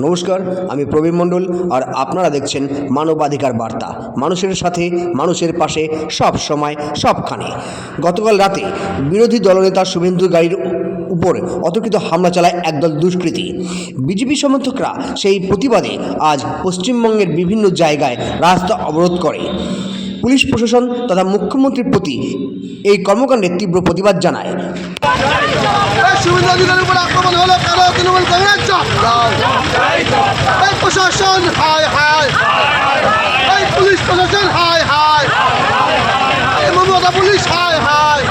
নমস্কার, আমি প্রবীণ মণ্ডল আর আপনারা দেখছেন মানবাধিকার বার্তা। মানুষের সাথে, মানুষের পাশে, সব সময়, সবখানে। গতকাল রাতে বিরোধী দলনেতা শুভেন্দু গাড়ির উপর অতর্কিত হামলা চালায় একদল দুষ্কৃতী। বিজেপি সমর্থকরা সেই প্রতিবাদে আজ পশ্চিমবঙ্গের বিভিন্ন জায়গায় রাস্তা অবরোধ করে। পুলিশ প্রশাসন তথা মুখ্যমন্ত্রীর প্রতি এই কর্মকাণ্ডের তীব্র প্রতিবাদ জানায়। এই প্রশাসন হায় হায় এই পুলিশ প্রশাসন হায় হায় এই মমতা পুলিশ হায় হায়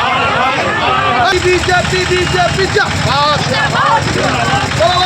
এই বিজেপি বিজেপি জাহাজ বলা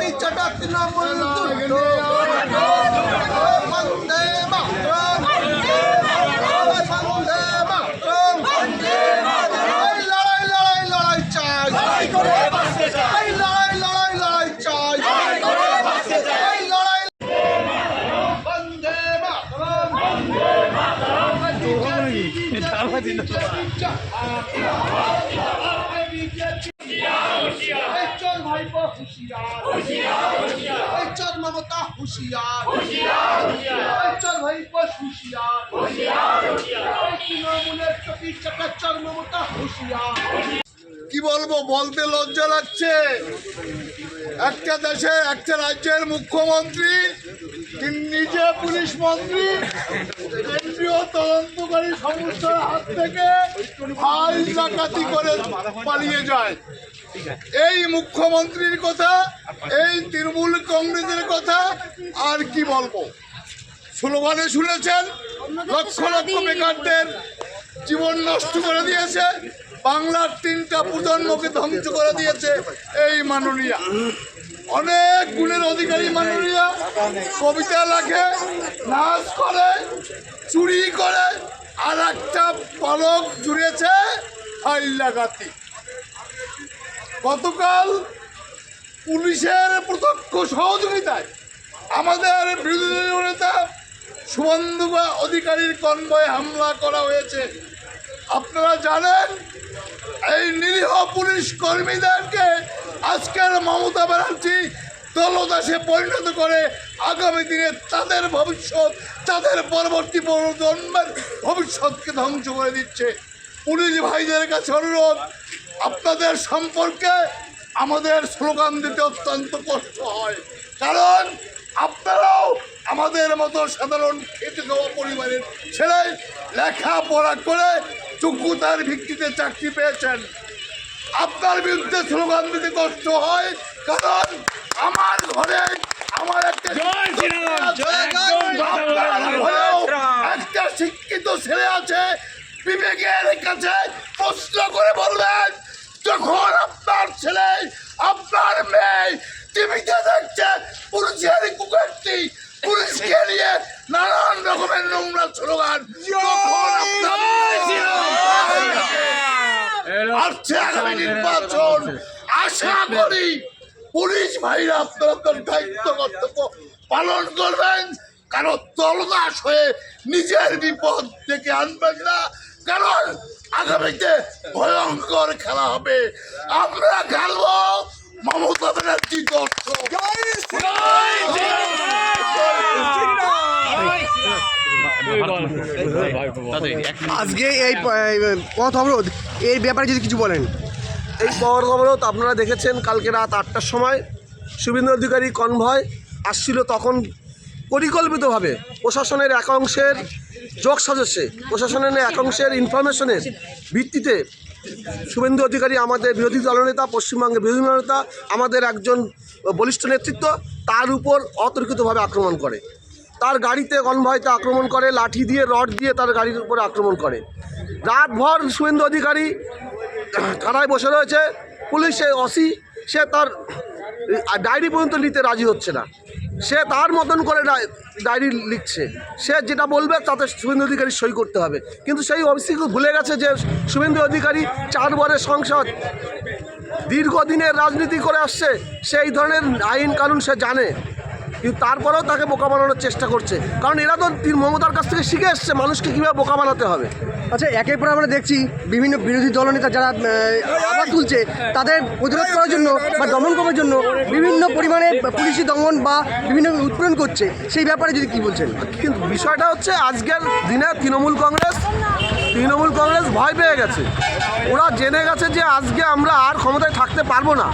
চটি চাটা তৃণমূল বন্দে মাতরম। বন্দে মাতরম। লড়াই লড়াই লড়াই চাই। লড়াই লড়াই লড়াই চাই। লড়াই বন্দে মাতরম। এই চল ভাইপো হুঁশিয়ার এই চল মমতা হুঁশিয়ার। চল হুঁশিয়ার। তৃণমূলের চটি চাকা চল মমতা হুঁশিয়ার। কি বলব বলতে লজ্জা লাগছে। একটা দেশে একটা রাজ্যের মুখ্যমন্ত্রী তিনি নিজে পুলিশ মন্ত্রী তদন্তকারী সংস্থার হাত থেকে ফাইল ডাকাতি করে পালিয়ে যায়। এই মুখ্যমন্ত্রীর কথা, এই তৃণমূল কংগ্রেসের কথা আর কি বলব? স্লোগানে শুনেছেন, লক্ষ লক্ষ বেকারদের জীবন নষ্ট করে দিয়েছে, বাংলার তিনটা প্রজন্মকে ধ্বংস করে দিয়েছে এই মাননীয়া। অনেক গুণের অধিকারী মানুষরা কবিতা লেখে নাচ করে, চুরি করে আর একটা পালক জুড়েছে ফাইল লাগাতি গতকাল পুলিশের প্রত্যক্ষ সহযোগিতায় আমাদের বিরোধী দলীয় নেতা শুভেন্দু বা অধিকারীর কনভয়ে হামলা করা হয়েছে। আপনারা জানেন, এই নিরীহ পুলিশ কর্মীদেরকে আজকের মমতা ব্যানার্জি দলদাসে পরিণত করে আগামী দিনে তাদের ভবিষ্যৎ, তাদের পরবর্তী প্রজন্মের ভবিষ্যৎকে ধ্বংস করে দিচ্ছে। পুলিশ ভাইদের কাছে অনুরোধ, আপনাদের সম্পর্কে আমাদের স্লোগান দিতে অত্যন্ত কষ্ট হয়। কারণ আপনারাও আমাদের মতো সাধারণ খেতে খাওয়া পরিবারের ছেলে, লেখাপড়া করে যোগ্যতার ভিত্তিতে চাকরি পেয়েছেন। আপনার বিরুদ্ধে স্লোগান দিতে কষ্ট হয়, কারণ আমার ঘরে আমার একটা একটা শিক্ষিত ছেলে আছে। বিবেকের কাছে প্রশ্ন করে বলবেন যখন আপনার ছেলে আপনার মেয়ে টিভিতে দেখছে পুলিশের কুকারটি পুলিশকে নিয়ে নানান রকমের নোংরা স্লোগান আসছে আগামী নির্বাচন। আশা করি পুলিশ ভাইরা আপনাদের দায়িত্ব কর্তব্য পালন করবেন। কারণ তলদাস হয়ে নিজের বিপদ ডেকে আনবেন না। কারণ আগামীতে ভয়ঙ্কর খেলা হবে। আমরা খেলব মমতা ব্যানার্জি দর্শক। আজকে এই পথ অবরোধ এর ব্যাপারে যদি কিছু বলেন। এই পর অবরোধ আপনারা দেখেছেন, কালকে রাত আটটার সময় শুভেন্দু অধিকারী কনভয় আসছিল তখন পরিকল্পিতভাবে প্রশাসনের একাংশের যোগ সাজস্যে প্রশাসনের একাংশের ইনফরমেশনের ভিত্তিতে শুভেন্দু অধিকারী আমাদের বিরোধী দলনেতা পশ্চিমবঙ্গের বিরোধী দলনেতা আমাদের একজন বলিষ্ঠ নেতৃত্ব, তার উপর অতর্কিতভাবে আক্রমণ করে। তার গাড়িতে কনভয়তে আক্রমণ করে, লাঠি দিয়ে, রড দিয়ে তার গাড়ির উপরে আক্রমণ করে। রাতভর শুভেন্দু অধিকারী থানায় বসে রয়েছে। পুলিশে অসি সে তার ডায়েরি পর্যন্ত নিতে রাজি হচ্ছে না। সে তার মতন করে ডায়- ডায়েরি লিখছে। সে যেটা বলবে তাতে শুভেন্দু অধিকারী সই করতে হবে। কিন্তু সেই অফিসি ভুলে গেছে যে শুভেন্দু অধিকারী চার বারের সংসদ দীর্ঘদিনের রাজনীতি করে আসছে? সেই ধরনের আইন কানুন সে জানে। কিন্তু তারপরেও তাকে বোকা বানানোর চেষ্টা করছে। কারণ এরা তো তিন মমতার কাছ থেকে শিখে এসছে মানুষকে কীভাবে বোকা বানাতে হবে। আচ্ছা একের পর আমরা দেখছি বিভিন্ন বিরোধী দলনেতা যারা আওয়াজ তুলছে তাদের প্রতিরোধ করার জন্য বা দমন করার জন্য বিভিন্ন পরিমাণে পুলিশি দমন বা বিভিন্ন উৎপীড়ন করছে। সেই ব্যাপারে যদি কি বলছেন? কিন্তু বিষয়টা হচ্ছে আজকের দিনে তৃণমূল কংগ্রেস তৃণমূল কংগ্রেস ভয় পেয়ে গেছে। ওরা জেনে গেছে যে আজকে আমরা আর ক্ষমতায় থাকতে পারব না।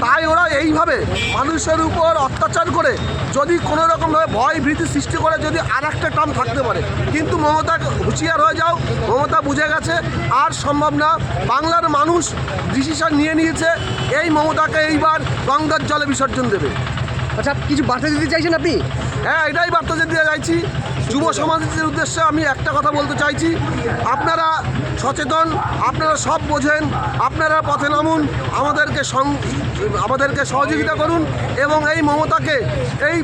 তাই ওরা এইভাবে মানুষের উপর অত্যাচার করে যদি কোনো রকমভাবে ভয় ভীতি সৃষ্টি করে যদি আর একটা টার্ম থাকতে পারে। কিন্তু মমতা হুঁশিয়ার হয়ে যাও মমতা বুঝে গেছে আর সম্ভব না। বাংলার মানুষ ডিসিশন নিয়ে নিয়েছে এই মমতাকে এইবার গঙ্গার জলে বিসর্জন দেবে। আচ্ছা কিছু বার্তা দিতে চাইছেন আপনি? হ্যাঁ এটাই বার্তা দিতে চাইছি যুব সমাজের উদ্দেশ্যে আমি একটা কথা বলতে চাইছি। আপনারা সচেতন আপনারা সব বোঝেন আপনারা পথে নামুন আমাদেরকে সং- আমাদেরকে সহযোগিতা করুন এবং এই মমতাকে এই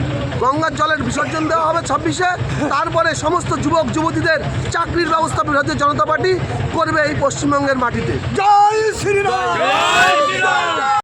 গঙ্গার জলের বিসর্জন দেওয়া হবে ছাব্বিশে। তারপরে সমস্ত যুবক যুবতীদের চাকরির ব্যবস্থা ভারতীয় জনতা পার্টি করবে এই পশ্চিমবঙ্গের মাটিতে।